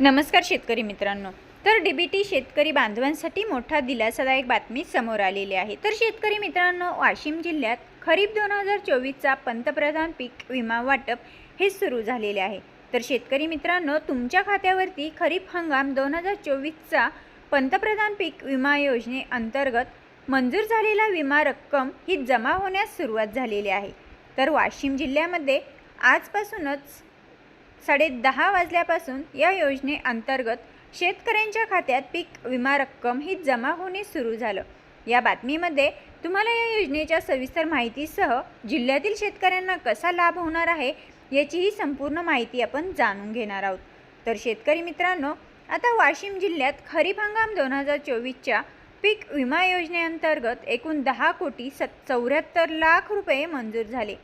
नमस्कार शेतकरी मित्रांनो. तर डी बी टी शेतकरी बांधवांसाठी मोठा दिलासादायक बातमी समोर आलेली आहे. तर शेतकरी मित्रांनो वाशिम जिल्ह्यात खरीप दोन हजार चोवीसचा पंतप्रधान पीक विमा वाटप हे सुरू झालेले आहे. तर शेतकरी मित्रांनो तुमच्या खात्यावरती खरीप हंगाम दोन हजार चोवीसचा पंतप्रधान पीक विमा योजनेअंतर्गत मंजूर झालेला विमा रक्कम ही जमा होण्यास सुरुवात झालेली आहे. तर वाशिम जिल्ह्यामध्ये आजपासूनच साडे दहा वाजल्यापासून या योजनेअंतर्गत शेतकऱ्यांच्या खात्यात पीक विमा रक्कम ही जमा होणे सुरू झालं. या बातमीमध्ये तुम्हाला या योजनेच्या सविस्तर माहितीसह जिल्ह्यातील शेतकऱ्यांना कसा लाभ होणार आहे याचीही संपूर्ण माहिती आपण जाणून घेणार आहोत. तर शेतकरी मित्रांनो आता वाशिम जिल्ह्यात खरीप हंगाम दोन हजार चोवीसच्या पीक विमा योजनेअंतर्गत एकूण दहा कोटी सत चौऱ्याहत्तर लाख रुपये मंजूर झाले.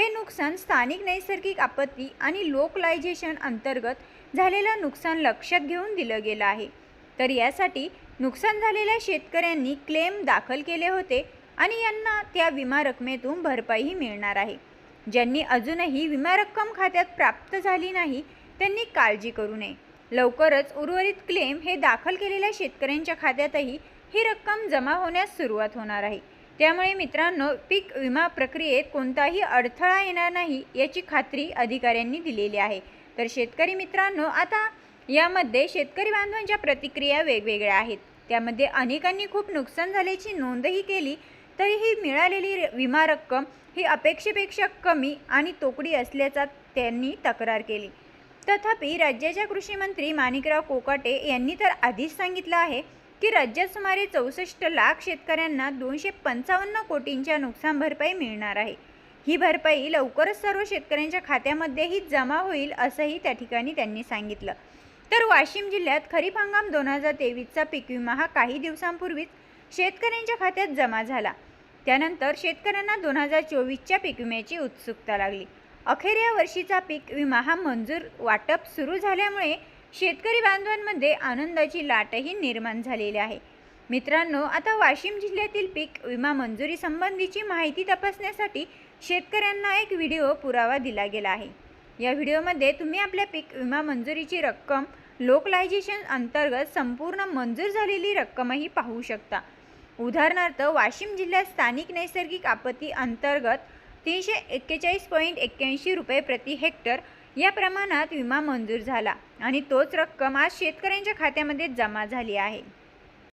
हे नुकसान स्थानिक नैसर्गिक आपत्ती आणि लोकलायझेशन अंतर्गत झालेलं नुकसान लक्षात घेऊन दिलं गेलं आहे. तर यासाठी नुकसान झालेल्या शेतकऱ्यांनी क्लेम दाखल केले होते आणि यांना त्या विमा रकमेतून भरपाईही मिळणार आहे. ज्यांनी अजूनही विमा रक्कम खात्यात प्राप्त झाली नाही त्यांनी काळजी करू नये. लवकरच उर्वरित क्लेम हे दाखल केलेल्या शेतकऱ्यांच्या खात्यातही ही रक्कम जमा होण्यास सुरुवात होणार आहे. त्यामुळे मित्रांनो पीक विमा प्रक्रियेत कोणताही अडथळा येणार नाही याची खात्री अधिकाऱ्यांनी दिलेली आहे. तर शेतकरी मित्रांनो आता यामध्ये शेतकरी बांधवांच्या प्रतिक्रिया वेगवेगळ्या आहेत. त्यामध्ये अनेकांनी खूप नुकसान झाल्याची नोंदही केली तरीही मिळालेली विमा रक्कम ही अपेक्षेपेक्षा कमी आणि तोकडी असल्याचा त्यांनी तक्रार केली. तथापि राज्याच्या कृषीमंत्री माणिकराव कोकाटे यांनी तर आधीच सांगितलं आहे की राज्यात सुमारे चौसष्ट लाख शेतकऱ्यांना दोनशे पंचावन्न कोटींच्या नुकसान भरपाई मिळणार आहे. ही भरपाई लवकरच सर्व शेतकऱ्यांच्या खात्यामध्येही जमा होईल असंही त्या ठिकाणी त्यांनी सांगितलं. तर वाशिम जिल्ह्यात खरीप हंगाम दोन हजार तेवीसचा पीक विमा हा काही दिवसांपूर्वीच शेतकऱ्यांच्या खात्यात जमा झाला. त्यानंतर शेतकऱ्यांना दोन हजार चोवीसच्या पीक विम्याची उत्सुकता लागली. अखेर या वर्षीचा पीक विमा हा मंजूर वाटप सुरू झाल्यामुळे शेतकरी बांधवांमध्ये आनंदाची लाटही निर्माण झालेली आहे. मित्रांनो आता वाशिम जिल्ह्यातील पीक विमा मंजुरी संबंधीची माहिती तपासण्यासाठी शेतकऱ्यांना एक व्हिडिओ पुरावा दिला गेला आहे. या व्हिडिओमध्ये तुम्ही आपल्या पीक विमा मंजुरीची रक्कम लोकलायझेशन अंतर्गत संपूर्ण मंजूर झालेली रक्कमही पाहू शकता. उदाहरणार्थ वाशिम जिल्ह्यात स्थानिक नैसर्गिक आपत्ती अंतर्गत तीनशे एक्केचाळीस पॉईंट एक्क्याऐंशी रुपये प्रति हेक्टर या प्रमाणात विमा मंजूर झाला आणि तोच रक्कम आज शेतकऱ्यांच्या खात्यामध्ये जमा झाली आहे.